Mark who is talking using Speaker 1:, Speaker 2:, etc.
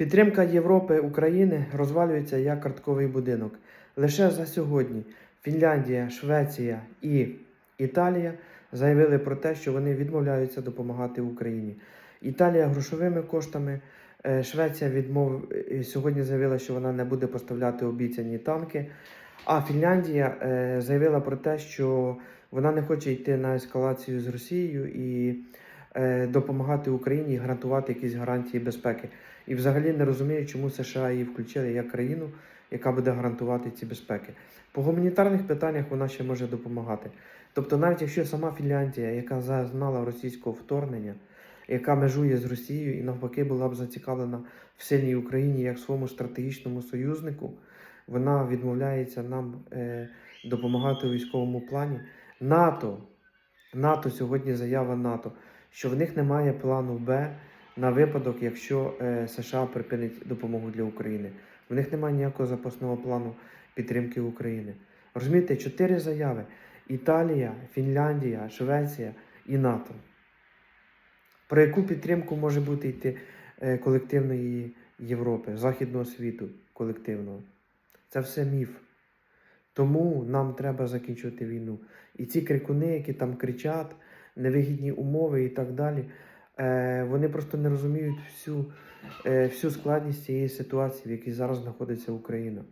Speaker 1: Підтримка Європи України розвалюється як картковий будинок. Лише за сьогодні Фінляндія, Швеція і Італія заявили про те, що вони відмовляються допомагати Україні. Італія грошовими коштами, е, Швеція відмов... е, сьогодні заявила, що вона не буде поставляти обіцяні танки. А Фінляндія е, заявила про те, що вона не хоче йти на ескалацію з Росією і допомагати Україні і гарантувати якісь гарантії безпеки. І взагалі не розумію, чому США її включили як країну, яка буде гарантувати ці безпеки. По гуманітарних питаннях вона ще може допомагати. Тобто, навіть якщо сама Фінляндія, яка зазнала російського вторгнення, яка межує з Росією і навпаки була б зацікавлена в сильній Україні як своєму стратегічному союзнику, вона відмовляється нам е, допомагати у військовому плані. НАТО, НАТО сьогодні заява НАТО, що в них немає плану Б на випадок, якщо е, США припинить допомогу для України. В них немає ніякого запасного плану підтримки України. Розумієте, чотири заяви: Італія, Фінляндія, Швеція і НАТО. Про яку підтримку може бути йти е, колективної Європи, Західного світу колективного? Це все міф. Тому нам треба закінчувати війну. І ці крикуни, які там кричать, невигідні умови і так далі, е, вони просто не розуміють всю, е, всю складність цієї ситуації, в якій зараз знаходиться Україна.